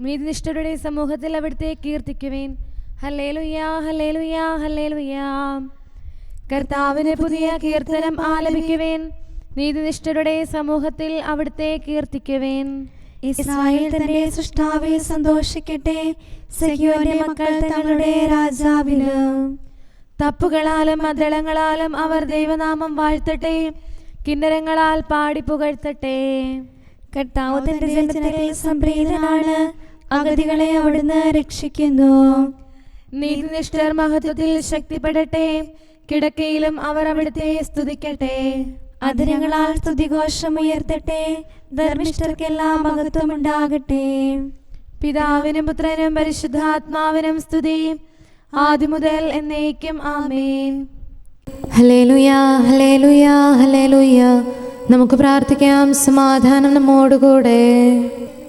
നീതിനിഷ്ഠരുടെ സമൂഹത്തിൽ അവിടുത്തെ കീർത്തിക്കുവേൻ. Hallelujah hallelujah hallelujah. കർത്താവിന് പുതിയ കീർത്തനം ആലപിക്കുവേൻ. നീതിനിഷ്ഠരുടെ സമൂഹത്തിൽ അവിടുത്തെ കീർത്തിക്കുവേൻ. ഇസ്രായേൽ തന്റെ സൃഷ്ടാവെ സന്തോഷിക്കട്ടെ. സഖിയോന്റെ മക്കൾ തങ്ങളുടെ രാജാവിന്. തപ്പുകളാലും മദ്രളങ്ങളാലും അവർ ദൈവനാമം വാഴ്ത്തട്ടെ. കിന്നരങ്ങളാൽ പാടി പുകഴ്ത്തട്ടെ. കർത്താവ് തന്റെ ജനത്തിൽ സംപ്രീതനാണ്. അഗതികളെ അവിടുന്ന് രക്ഷിക്കുന്നു. നീതിനിഷ്ഠർ മഹത്വത്തിൽ ശക്തിപ്പെടട്ടെ. കിടക്കയിലും അവർ അവിടുത്തെ സ്തുതിക്കട്ടെ. അതിരങ്ങളാൽ സ്തുതിഘോഷം ഉയർത്തട്ടെ. ധർമ്മിഷ്ഠർക്കെല്ലാം മഹത്വം ഉണ്ടാകട്ടെ. പിതാവിനും പുത്രനും പരിശുദ്ധാത്മാവിനും സ്തുതി. ആദ്യം മുതൽ എന്നേക്കും ആമേൻ. ഹല്ലേലൂയാ ഹല്ലേലൂയാ ഹല്ലേലൂയാ. നമുക്ക് പ്രാർത്ഥിക്കാം. സമാധാനം നമ്മോടുകൂടെ.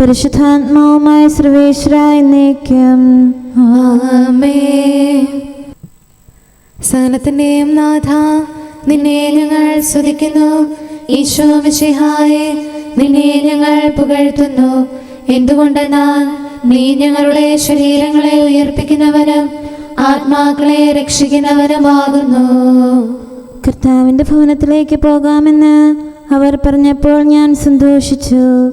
പരിശുദ്ധാത്മാവുമായ സർവേശ്വര എന്നേക്കും. ആമേൻ. സകലത്തിന്റെയും നാഥ നിന്നെ ഞങ്ങൾ സ്തുതിക്കുന്നു. ഈശോ മിശിഹായെ നിന്നെ ഞങ്ങൾ പുകഴ്ത്തുന്നു. എന്തുകൊണ്ടെന്നാൽ നീ ഞങ്ങളുടെ ശരീരങ്ങളെ ഉയർപ്പിക്കുന്നവനും ആത്മാക്കളെ രക്ഷിക്കുന്നവനുമാകുന്നു. കർത്താവിന്റെ ഭവനത്തിലേക്ക് പോകാമെന്ന് അവർ പറഞ്ഞപ്പോൾ ഞാൻ സന്തോഷിച്ചു.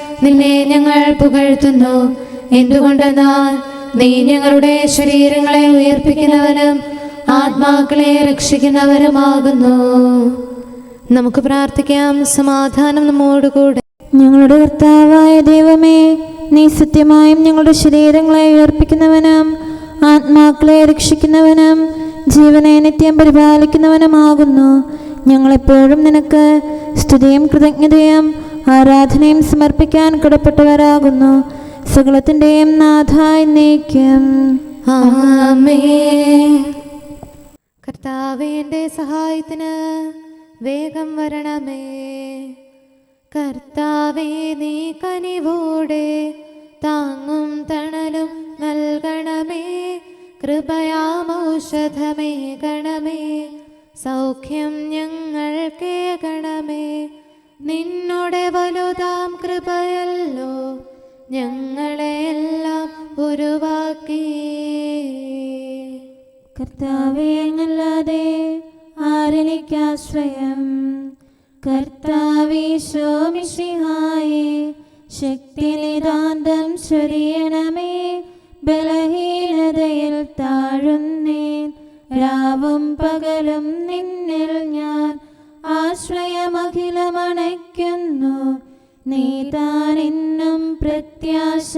നിന്നെ ഞങ്ങൾ പുകഴ്ത്തുന്നു. എന്തുകൊണ്ടെന്നാൽ നീ ഞങ്ങളുടെ ശരീരങ്ങളെ ഉയർപ്പിക്കുന്നവനും ആത്മാക്കളെ രക്ഷിക്കുന്നവരുമാകുന്നു നമുക്ക് പ്രാർത്ഥിക്കാം. സമാധാനം നമ്മോടുകൂടെ. ഞങ്ങളുടെ കർത്താവായ ദൈവമേ നീ സത്യമായും ഞങ്ങളുടെ ശരീരങ്ങളെ ഉയർപ്പിക്കുന്നവനും ആത്മാക്കളെ രക്ഷിക്കുന്നവനും ജീവനെ നിത്യം പരിപാലിക്കുന്നവനുമാകുന്നു. ഞങ്ങളെപ്പോഴും നിനക്ക് സ്തുതിയും കൃതജ്ഞതയും ആരാധനയും സമർപ്പിക്കാൻ കടപ്പെട്ടവരാകുന്നു. സകലത്തിന്റെയും നാഥ നീക്കം കർത്താവേ സഹായത്തിന് വേഗം വരണമേ. കർത്താവേ നീ കനിവോടെ താങ്ങും തണലും നൽകണമേ. കൃപയാമൗഷധമേ ഗണമേ സൗഖ്യം ഞങ്ങൾ കേകണമേ നിന്നോടെ വലുതാം കൃപയല്ലോ ഞങ്ങളെല്ലാം ഉരുവാക്കി. കർത്താവേ അങ്ങല്ലാതെ ആരെനിക്കാശ്രയം കർത്താവീശോമിഷിഹായേ ശക്തിനിതാന്തം ചൊരിയണമേ ബലഹീനതയിൽ താഴുന്നേൻ രാവും പകലും നിന്നിൽ ഞാൻ ആശ്രയമഖിലമണയ്ക്കുന്നു. നീ താനെന്നും പ്രത്യാശ.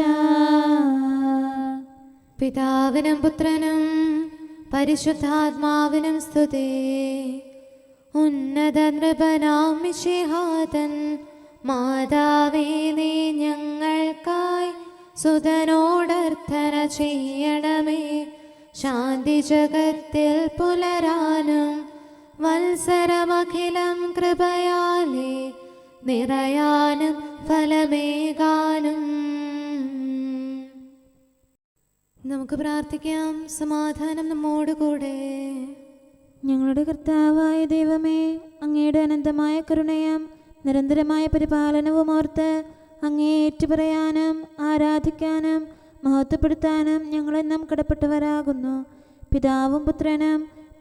പിതാവിനും പുത്രനും പരിശുദ്ധാത്മാവിനും സ്തുതി. ഉന്നത നൃപനാം മിശിഹാതൻ മാതാവേ നീ ഞങ്ങൾക്കായി സുതനോടർത്ഥന ചെയ്യണമേ. ശാന്തി ജഗത്തിൽ പുലരാനും വത്സരമഖിലം കൃപയാലേ നിറയാനും ഫലമേകാനും. നമുക്ക് പ്രാർത്ഥിക്കാം. സമാധാനം നമ്മോടുകൂടെ ഞങ്ങളുടെ കർത്താവായ ദൈവമേ അങ്ങയുടെ അനന്തമായ കരുണയും നിരന്തരമായ പരിപാലനവും ഓർത്ത് അങ്ങേ ഏറ്റുപറയാനും ആരാധിക്കാനും മഹത്വപ്പെടുത്താനും ഞങ്ങളെന്നും കടപ്പെട്ടവരാകുന്നു. പിതാവും പുത്രനും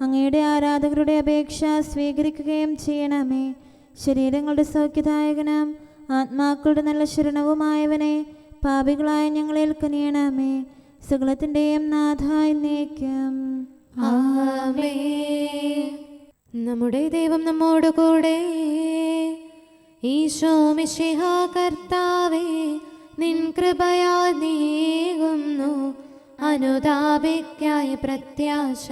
അങ്ങയുടെ ആരാധകരുടെ അപേക്ഷ സ്വീകരിക്കുകയും ചെയ്യണമേ. ശരീരങ്ങളുടെ സൗഖ്യദായകനും ആത്മാക്കളുടെ നല്ല ശരണവുമായവനെ പാപികളായ ഞങ്ങളിൽ കനിയണമേ. സകലത്തിന്റെയും നാഥായി നീക്കം നമ്മുടെ ദൈവം നമ്മോട് കൂടെ. ഈശോ മിശിഹ കർത്താവേ നിൻ കൃപയാ നീകുന്നു അനുതാപിക്കായി പ്രത്യാശ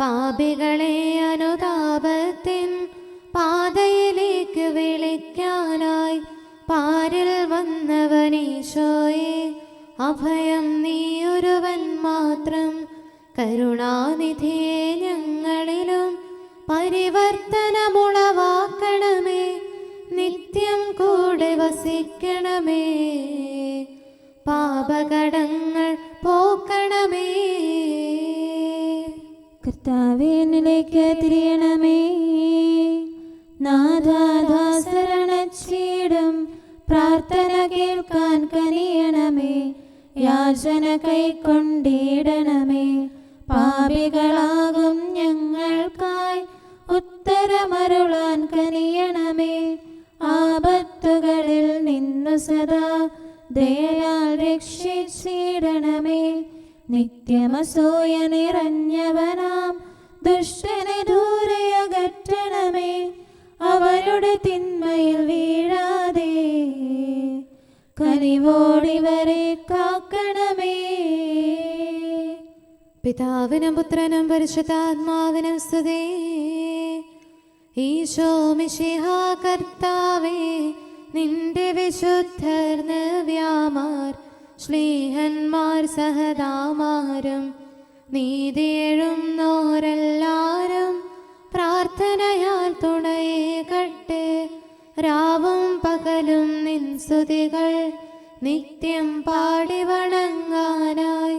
പാപികളെ അനുതാപത്തിൻ പാതയിലേക്ക് വിളിക്കാനായി പാരിൽ വന്നവനീശോയെ അഭയം നീയൊരുവൻ മാത്രം. കരുണാനിധിയെ ഞങ്ങളിലും പരിവർത്തനമുളവാക്കണമേ നിത്യം കൂടെ വസിക്കണമേ. പാപകടങ്ങൾ കർത്താവേ എന്നിലേക്ക് പരിശുദ്ധാത്മാവിനും സ്തുതി. കർത്താവേ നിന്റെ വിശുദ്ധർ വ്യാമാർ ശ്ലീഹന്മാർ സഹദാമാരും നീതിയെഴുന്നോരെല്ലാരും പ്രാർത്ഥനയാൽ തുണയെ കട്ട് രാവും പകലും നിൻ നിത്യം പാടി വണങ്ങാനായി.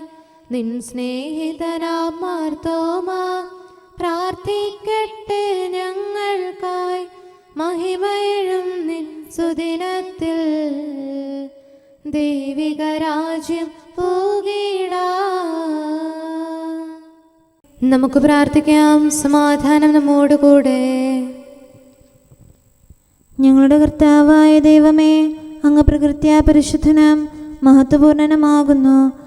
നിൻ സ്നേഹിതനാം മാർത്തോമ പ്രാർത്ഥിക്കട്ടെ ഞങ്ങൾക്കായി മഹിമയിലും നിൻ സുദിനത്തിൽ. ദൈവിക രാജ്യം നമുക്ക് പ്രാർത്ഥിക്കാം സമാധാനം നമ്മോടുകൂടെ. ഞങ്ങളുടെ കർത്താവായ ദൈവമേ അങ്ങ് പ്രകൃത്യാ പരിശുദ്ധനം മഹത്വപൂർണനമാകുന്നു.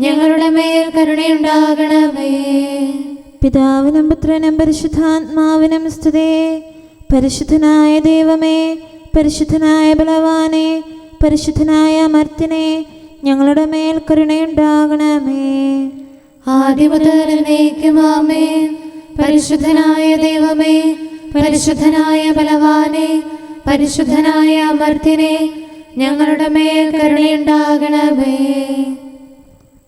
ഞങ്ങളുടെ മേൽ കരുണയുണ്ടാകണമേ. പിതാവിനും പുത്രനും പരിശുദ്ധാത്മാവിനും സ്തുതേ. പരിശുദ്ധനായ ദൈവമേ പരിശുദ്ധനായ ബലവാനെ പരിശുദ്ധനായ അമർത്തിനെ ഞങ്ങളുടെ മേൽ കരുണയുണ്ടാകണമേ. ആദ്യമുതലേക്കുമാമേ പരിശുദ്ധനായ ദൈവമേ പരിശുദ്ധനായ ബലവാനെ പരിശുദ്ധനായ അമർത്തിനെ ഞങ്ങളുടെ മേൽ കരുണയുണ്ടാകണമേ.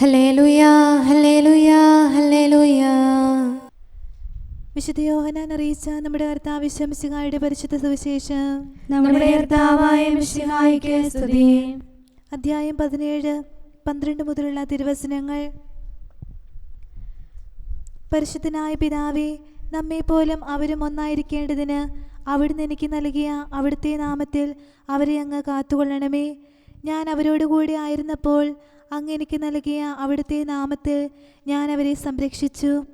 ഹല്ലേലൂയ ഹല്ലേലൂയ ഹല്ലേലൂയ. വിശുദ്ധ യോഹനാൻ അറിയിച്ച നമ്മുടെ കർത്താവ് ശംസികായുടെ പരിശുദ്ധ സുവിശേഷം. നമ്മുടെ കർത്താവായ മിശിഹായിക്ക് സ്തുതി. അധ്യായം പതിനേഴ് പന്ത്രണ്ട് മുതലുള്ള തിരുവചനങ്ങൾ. പരിശുദ്ധനായ പിതാവേ നമ്മെപ്പോലും അവരും ഒന്നായിരിക്കേണ്ടതിന് അവിടുന്ന് എനിക്ക് നൽകിയ അവിടുത്തെ നാമത്തിൽ അവരെ അങ്ങ് കാത്തുകൊള്ളണമേ. ഞാൻ അവരോടുകൂടി ആയിരുന്നപ്പോൾ അങ്ങ് എനിക്ക് നൽകിയ അവിടുത്തെ നാമത്തിൽ ഞാൻ അവരെ സംരക്ഷിച്ചു.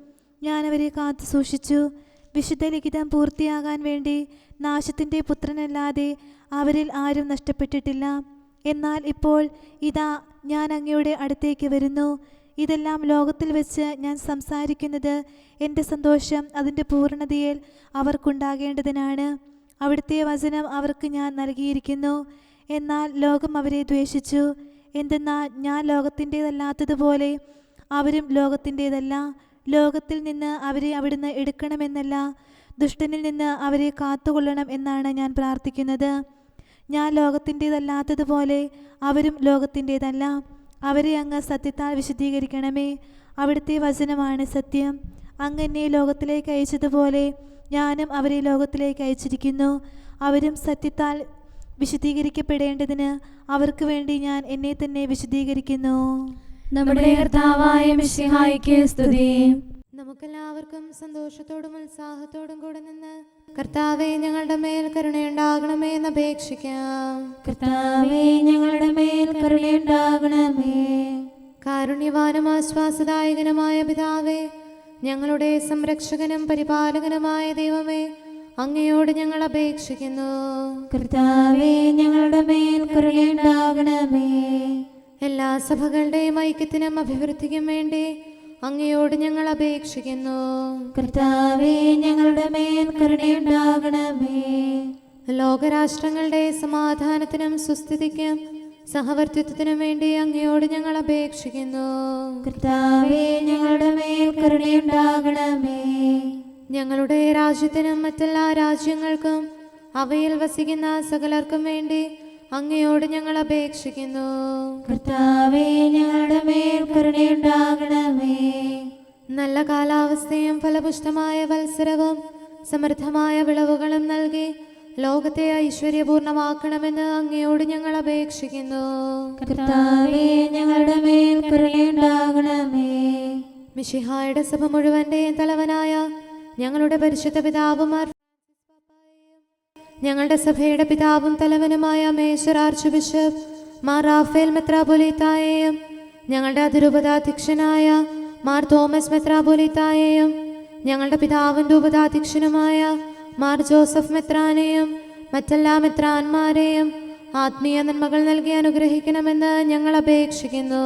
ഞാൻ അവരെ കാത്തു സൂക്ഷിച്ചു. വിശുദ്ധ ലിഖിതം പൂർത്തിയാകാൻ വേണ്ടി നാശത്തിന്റെ പുത്രനല്ലാതെ അവരിൽ ആരും നഷ്ടപ്പെട്ടിട്ടില്ല. എന്നാൽ ഇപ്പോൾ ഇതാ ഞാൻ അങ്ങയുടെ അടുത്തേക്ക് വരുന്നു. ഇതെല്ലാം ലോകത്തിൽ വെച്ച് ഞാൻ സംസാരിക്കുന്നത് എന്റെ സന്തോഷം അതിന്റെ പൂർണതയിൽ അവർക്കുണ്ടാകേണ്ടതിനാണ്. അവിടുത്തെ വചനം അവർക്ക് ഞാൻ നൽകിയിരിക്കുന്നു. എന്നാൽ ലോകം അവരെ ദ്വേഷിച്ചു. എന്തെന്നാൽ ഞാൻ ലോകത്തിന്റേതല്ലാത്തതുപോലെ അവരും ലോകത്തിന്റേതല്ല. ലോകത്തിൽ നിന്ന് അവരെ അവിടുന്ന് എടുക്കണമെന്നല്ല. ദുഷ്ടനിൽ നിന്ന് അവരെ കാത്തുകൊള്ളണം എന്നാണ് ഞാൻ പ്രാർത്ഥിക്കുന്നത്. ഞാൻ ലോകത്തിന്റേതല്ലാത്തതുപോലെ അവരും ലോകത്തിന്റേതല്ല. അവരെ അങ്ങ് സത്യത്താൽ വിശദീകരിക്കണമേ അവിടുത്തെ വചനമാണ് സത്യം. അങ്ങ് എന്നെ ലോകത്തിലേക്ക് അയച്ചതുപോലെ ഞാനും അവരെ ലോകത്തിലേക്ക് അയച്ചിരിക്കുന്നു. അവരും സത്യത്താൽ വിശദീകരിക്കപ്പെടേണ്ടതിന് അവർക്ക് വേണ്ടി ഞാൻ എന്നെ തന്നെ വിശദീകരിക്കുന്നു നമ്മുടെ കർത്താവായ മിശിഹായിക്ക് സ്തുതി. നമുക്കെല്ലാവർക്കും സന്തോഷത്തോടും ഉത്സാഹത്തോടും കൂടെ നിന്ന് കർത്താവെ ഞങ്ങളുടെ മേൽ കരുണയുണ്ടാകണമേ എന്ന് അപേക്ഷിക്കാം. കർത്താവേ ഞങ്ങളുടെ മേൽ കരുണയുണ്ടാകണമേ കാരുണ്യവാനും ആശ്വാസദായകനുമായ പിതാവേ ഞങ്ങളുടെ സംരക്ഷകനും പരിപാലകനുമായ ദൈവമേ അങ്ങയോട് ഞങ്ങൾ അപേക്ഷിക്കുന്നു. കർത്താവേ ഞങ്ങളുടെ മേൽ കരുണയുണ്ടാകണമേ എല്ലാ സഭകളുടെയും ഐക്യത്തിനും അഭിവൃദ്ധിക്കും വേണ്ടി അങ്ങയോട് ഞങ്ങൾ അപേക്ഷിക്കുന്നു. കർത്താവേ ഞങ്ങളുടെ മേൽ കരുണയുണ്ടാകണമേ ലോകരാഷ്ട്രങ്ങളുടെ സമാധാനത്തിനും സുസ്ഥിതിക്കും സഹവർത്തിത്വത്തിനും വേണ്ടി അങ്ങയോട് ഞങ്ങൾ അപേക്ഷിക്കുന്നു. കർത്താവേ ഞങ്ങളുടെ ഞങ്ങളുടെ രാജ്യത്തിനും മറ്റെല്ലാ രാജ്യങ്ങൾക്കും അവയിൽ വസിക്കുന്ന സകലർക്കും വേണ്ടി അങ്ങയോട് ഞങ്ങൾ അപേക്ഷിക്കുന്നു. കർത്താവേ ഞങ്ങളുടെ മേൽ കരുണയുണ്ടാകണമേ. നല്ല കാലാവസ്ഥയും ഫലപുഷ്ടമായ വത്സരവും സമൃദ്ധമായ വിളവുകളും നൽകി ലോകത്തെ ഐശ്വര്യപൂർണമാക്കണമെന്ന് അങ്ങയോട് ഞങ്ങൾ അപേക്ഷിക്കുന്നു. കർത്താവേ ഞങ്ങളുടെ മേൽ കരുണയുണ്ടാകണമേ. മിഷിഹായുടെ സഭ മുഴുവന്റെയും തലവനായ ഞങ്ങളുടെ പരിശുദ്ധ പിതാവുമാർ ഞങ്ങളുടെ സഭയുടെ പിതാവും തലവനുമായ മേശ്വർ ആർച്ച് ബിഷപ്പ് മാർ റാഫേൽ മെത്രാപൊലീത്തായെയും ഞങ്ങളുടെ അതിരൂപതാധ്യക്ഷനായ മാർ തോമസ് മെത്രാപൊലീത്തായെയും ഞങ്ങളുടെ പിതാവിന്റെ ഉപതാധ്യക്ഷനുമായ മാർ ജോസഫ് മെത്രാനെയും മറ്റെല്ലാ മെത്രാന്മാരെയും ആത്മീയ നന്മകൾ നൽകി അനുഗ്രഹിക്കണമെന്ന് ഞങ്ങൾ അപേക്ഷിക്കുന്നു.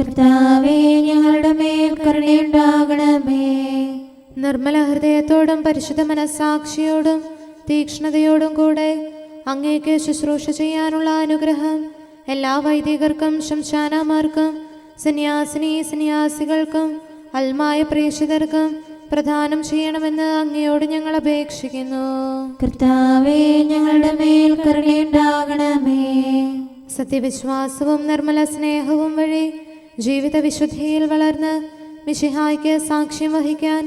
കർത്താവേ ഞങ്ങളുടെ മേൽ കരുണയുണ്ടാകണമേ. നിർമ്മല ഹൃദയത്തോടും പരിശുദ്ധ മനസ്സാക്ഷിയോടും തീക്ഷ്ണതയോടും കൂടെ അങ്ങേക്ക് ശുശ്രൂഷ ചെയ്യാനുള്ള അനുഗ്രഹം എല്ലാ വൈദികർക്കും ശംശാനമാർക്കും സന്യാസിനി സന്യാസികൾക്കും അൽമായ പ്രേക്ഷിതർക്കും പ്രദാനം ചെയ്യണമെന്ന് അങ്ങയോട് ഞങ്ങൾ അപേക്ഷിക്കുന്നു. കർത്താവേ ഞങ്ങളുടെ മേൽ കരുണയുണ്ടാകണമേ. സത്യവിശ്വാസവും നിർമ്മല സ്നേഹവും വഴി ജീവിത വിശുദ്ധിയിൽ വളർന്ന് മിശിഹായ്ക്ക് സാക്ഷ്യം വഹിക്കാൻ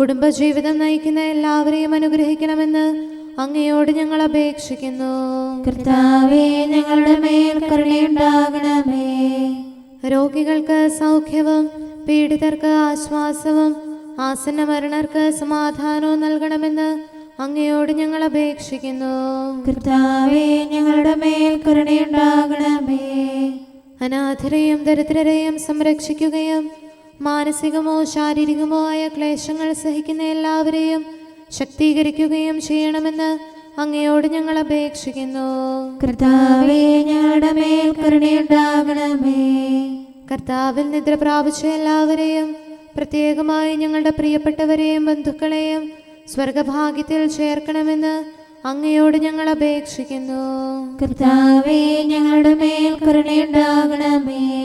കുടുംബജീവിതം നയിക്കുന്ന എല്ലാവരെയും അനുഗ്രഹിക്കണമെന്ന് അങ്ങയോട് ഞങ്ങൾ അപേക്ഷിക്കുന്നു. കർത്താവേ ഞങ്ങളുടെ മേൽ കരുണയുണ്ടാകണമേ. രോഗികൾക്ക് സൗഖ്യവും പീഡിതർക്ക് ആശ്വാസവും ആസന്ന മരണർക്ക് സമാധാനവും നൽകണമെന്ന് അങ്ങയോട് ഞങ്ങൾ അപേക്ഷിക്കുന്നു. കർത്താവേ ഞങ്ങളുടെ മേൽ കരുണയുണ്ടാകണമേ. അനാഥരെയും ദരിദ്രരെയും സംരക്ഷിക്കുകയും മാനസികമോ ശാരീരികമോ ആയ ക്ലേശങ്ങൾ സഹിക്കുന്ന എല്ലാവരെയും ശക്തീകരിക്കുകയും ചെയ്യണമെന്ന് അങ്ങയോട് ഞങ്ങൾ അപേക്ഷിക്കുന്നു. കർത്താവേ ഞങ്ങളുടെമേൽ കരുണയുണ്ടാകണമേ. കർത്താവിൽ നിദ്ര പ്രാപിച്ച എല്ലാവരെയും പ്രത്യേകമായി ഞങ്ങളുടെ പ്രിയപ്പെട്ടവരെയും ബന്ധുക്കളെയും സ്വർഗഭാഗ്യത്തിൽ ചേർക്കണമെന്ന് അങ്ങയോട് ഞങ്ങൾ അപേക്ഷിക്കുന്നു. കർത്താവേ ഞങ്ങളുടെ മേൽ കരുണയുണ്ടാകണമേ.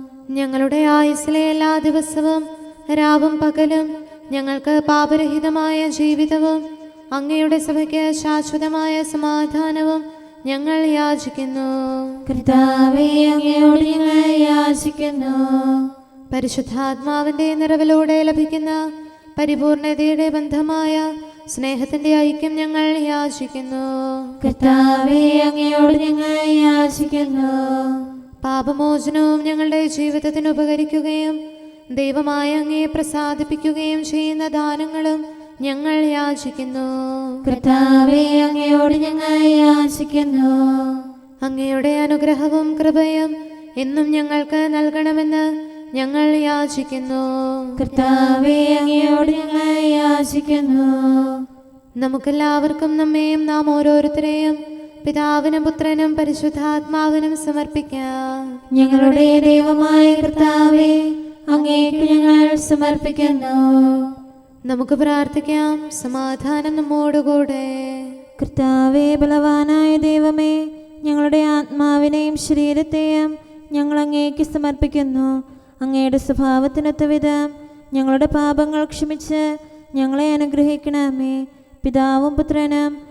ഞങ്ങളുടെ ആയുസ്സിലെ എല്ലാ ദിവസവും രാവും പകലും ഞങ്ങൾക്ക് പാപരഹിതമായ ജീവിതവും അങ്ങയുടെ സഭയ്ക്ക് ശാശ്വതമായ സമാധാനവും ഞങ്ങൾ യാചിക്കുന്നു. കർത്താവേ അങ്ങയോട് ഞങ്ങൾ യാചിക്കുന്നു. പരിശുദ്ധാത്മാവിന്റെ നിറവിലൂടെ ലഭിക്കുന്ന പരിപൂർണതയുടെ ബന്ധമായ സ്നേഹത്തിന്റെ ഐക്യം ഞങ്ങൾ യാചിക്കുന്നു. കർത്താവേ അങ്ങയോട് ഞങ്ങൾ യാചിക്കുന്നു. പാപമോചനവും ഞങ്ങളുടെ ജീവിതത്തിന് ഉപകരിക്കുകയും ദൈവമായ അങ്ങയെ പ്രസാദിപ്പിക്കുകയും ചെയ്യുന്ന ദാനങ്ങളും ഞങ്ങൾ യാചിക്കുന്നു. കർത്താവേ അങ്ങയോട് ഞങ്ങൾ യാചിക്കുന്നു. അങ്ങയുടെ അനുഗ്രഹവും കൃപയും എന്നും ഞങ്ങൾക്ക് നൽകണമെന്ന് ഞങ്ങൾ യാചിക്കുന്നു. കർത്താവേ അങ്ങയോട് ഞങ്ങൾ യാചിക്കുന്നു. നമുക്കെല്ലാവർക്കും നമ്മെയും നാം ഓരോരുത്തരെയും പിതാവിനും പുത്രനും പരിശുദ്ധാത്മാവിനും സമർപ്പിക്കാം. ഞങ്ങളുടെ ദൈവമായ കർത്താവേ അങ്ങേക്ക് ഞങ്ങൾ സമർപ്പിക്കുന്നു. നമുക്ക് പ്രാർത്ഥിക്കാം. സമാധാനം നമ്മോടുകൂടെ. കർത്താവേ ബലവാനായ ദൈവമേ ഞങ്ങളുടെ ആത്മാവിനെയും ശരീരത്തെയും ഞങ്ങൾ അങ്ങേക്ക് സമർപ്പിക്കുന്നു. അങ്ങയുടെ സ്വഭാവത്തിനൊത്ത വിധം ഞങ്ങളുടെ പാപങ്ങൾ ക്ഷമിച്ച് ഞങ്ങളെ അനുഗ്രഹിക്കണമേ. പിതാവും പുത്രനും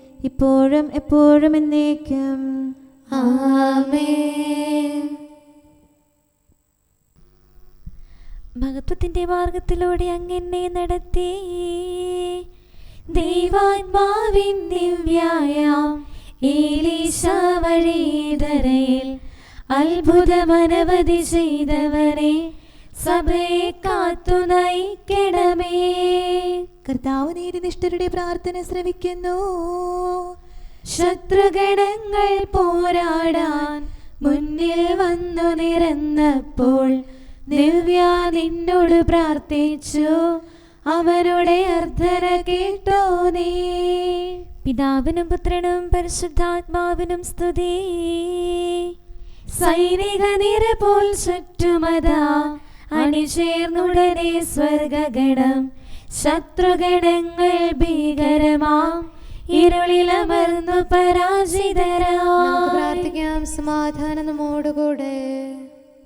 ഇപ്പോഴും എപ്പോഴും എന്നേക്കും. ഭഗത്വത്തിന്റെ മാർഗത്തിലൂടെ അങ്ങനെ നടത്തി. ദൈവാത്മാവിൻ ദിവ്യായാം ഏലീശ വഴിതരയിൽ അത്ഭുതമനവധി ചെയ്തവരെ സഭയെ കാത്തു നയിക്കണമേ. കർത്താവ് നീതിനിഷ്ഠരുടെ പ്രാർത്ഥന ശ്രമിക്കുന്നു ശത്രുഗണങ്ങൾ പോരാടാൻ മുന്നിൽ വന്നു നിരന്നപ്പോൾ ദിവ്യ നിന്നോട് പ്രാർത്ഥിച്ചു. അവരുടെ അർത്ഥന കേട്ടോ നീ. പിതാവിനും പുത്രനും പരിശുദ്ധാത്മാവിനും സ്തുതി. സൈനിക നിര പോൽ ചുറ്റുമതാ അണിചേർന്നുടനെ സ്വർഗഗണം. ശത്രുഗണങ്ങൾ ഭീകരമാം. ഇരുളിലമർന്നു പരാജിതരാം. പ്രാർത്ഥിക്കാം സമാധാനം നമ്മോടുകൂടെ.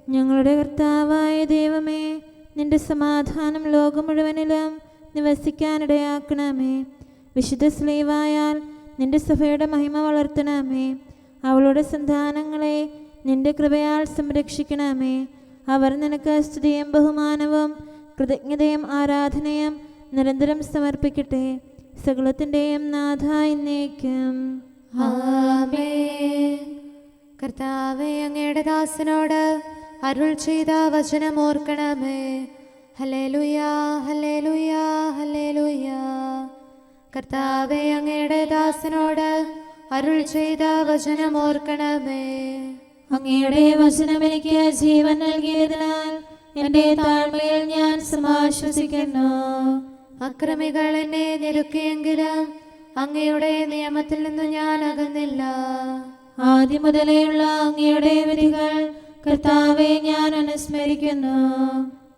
ഞങ്ങളുടെ കർത്താവായ ദൈവമേ നിന്റെ സമാധാനം ലോകം മുഴുവനിലും നിവസിക്കാനിടയാക്കണമേ. വിശുദ്ധ സ്ലീവായാൽ നിന്റെ സഭയുടെ മഹിമ വളർത്തണമേ. അവളുടെ സന്താനങ്ങളെ നിന്റെ കൃപയാൽ സംരക്ഷിക്കണമേ. അവർ നിനക്ക് സ്തുതിയും ബഹുമാനവും കൃതജ്ഞതയും ആരാധനയും നിരന്തരം സമർപ്പിക്കട്ടെ. സകലത്തിന്റെയും നാഥ എന്നേക്കും. കർത്താവെ അങ്ങയുടെ ദാസനോട് അരുൾ ചെയ്ത വചനം ഓർക്കണമേ. ഹലേ ലുയാ ഹലേ ലുയാ ഹലേ ലുയാ കർത്താവെ അങ്ങയുടെ ദാസനോട് അരുൾ ചെയ്ത വചനം ഓർക്കണമേ. അങ്ങയുടെ വചനം എനിക്ക് ജീവൻ നൽകിയതിനാൽ എന്റെ താഴ്മയിൽ ഞാൻ സമാശ്വസിക്കുന്നു. അക്രമികൾ എന്നെ ഞെരുക്കിയെങ്കിലും അങ്ങയുടെ നിയമത്തിൽ നിന്ന് ഞാൻ അകന്നില്ല. ആദ്യം മുതലേയുള്ള അങ്ങയുടെ വിധികൾ കർത്താവെ ഞാൻ അനുസ്മരിക്കുന്നു.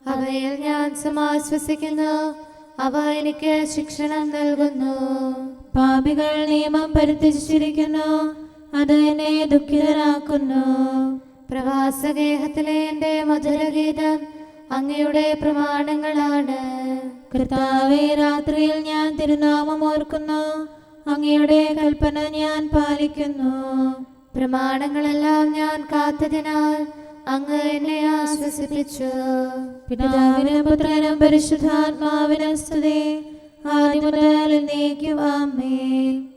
അവയിൽ ഞാൻ സമാശ്വസിക്കുന്നു. അവ എനിക്ക് ശിക്ഷണം നൽകുന്നു. പാപികൾ നിയമം പരിത്യജിച്ചിരിക്കുന്നു അത് എന്നെ ദുഃഖിതനാക്കുന്നു. പ്രവാസഗേഹത്തിലെ എന്റെ മധുരഗീതം അങ്ങയുടെ പ്രമാണങ്ങളാണ്. കർത്താവെ രാത്രിയിൽ ഞാൻ തിരുനാമം ഓർക്കുന്നു. അങ്ങയുടെ കൽപ്പന ഞാൻ പാലിക്കുന്നു. പ്രമാണങ്ങളെല്ലാം ഞാൻ കാത്തതിനാൽ അങ്ങ് എന്നെ ആശ്വസിപ്പിച്ചു. പിതാവിനും പുത്രനും പരിശുദ്ധാത്മാവിനും സ്തുതി. ആദ്യം മുതൽ ആമേൻ.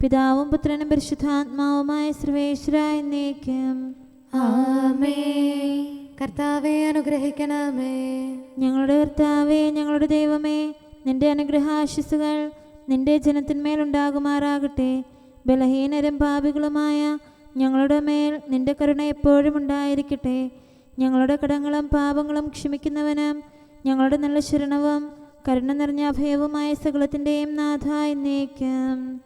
പിതാവും പുത്രനും പരിശുദ്ധാത്മാവുമായ സർവേശ്വര എന്നേക്കും. ആമേ കർത്താവെ അനുഗ്രഹിക്കണമേ. ഞങ്ങളുടെ കർത്താവേ ഞങ്ങളുടെ ദൈവമേ നിന്റെ അനുഗ്രഹാശിസുകൾ നിന്റെ ജനത്തിന്മേലുണ്ടാകുമാറാകട്ടെ ബലഹീനരും പാപികളുമായ ഞങ്ങളുടെ മേൽ നിന്റെ കരുണ എപ്പോഴും ഉണ്ടായിരിക്കട്ടെ. ഞങ്ങളുടെ കടങ്ങളും പാപങ്ങളും ക്ഷമിക്കുന്നവനും ഞങ്ങളുടെ നല്ല ശരണവും കരുണ നിറഞ്ഞ അഭയവുമായ സകലത്തിന്റെയും നാഥ എന്നേക്കും.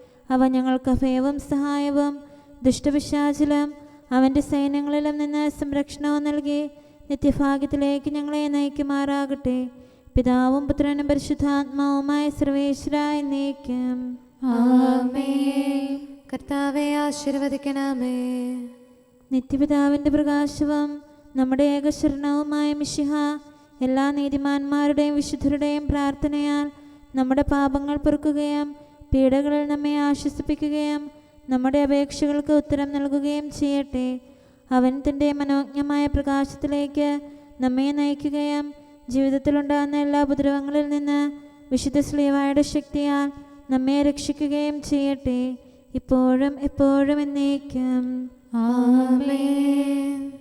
അവ ഞങ്ങൾക്ക് അഭയവും സഹായവും ദുഷ്ടപിശാചിലും അവന്റെ സൈന്യങ്ങളിലും നിന്ന് സംരക്ഷണവും നൽകി നിത്യഭാഗ്യത്തിലേക്ക് ഞങ്ങളെ നയിക്കുമാറാകട്ടെ. പിതാവും പുത്രനും പരിശുദ്ധാത്മാവുമായ സർവേശ്വരായി നീക്കം കർത്താവെ ആശീർവദിക്കണമേ. നിത്യപിതാവിന്റെ പ്രകാശവും നമ്മുടെ ഏകശരണവുമായ മിശിഹ എല്ലാ നീതിമാന്മാരുടെയും വിശുദ്ധരുടെയും പ്രാർത്ഥനയാൽ നമ്മുടെ പാപങ്ങൾ പൊറുക്കുകയും പീഡകളിൽ നമ്മെ ആശ്വസിപ്പിക്കുകയും നമ്മുടെ അപേക്ഷകൾക്ക് ഉത്തരം നൽകുകയും ചെയ്യട്ടെ. അവൻ തന്റെ മനോജ്ഞമായ പ്രകാശത്തിലേക്ക് നമ്മെ നയിക്കുകയും ജീവിതത്തിലുണ്ടാകുന്ന എല്ലാ ഉപദ്രവങ്ങളിൽ നിന്ന് വിശുദ്ധ സ്ലീവായുടെ ശക്തിയാൽ നമ്മെ രക്ഷിക്കുകയും ചെയ്യട്ടെ. ഇപ്പോഴും എപ്പോഴും എന്നേക്കും. ആമേൻ.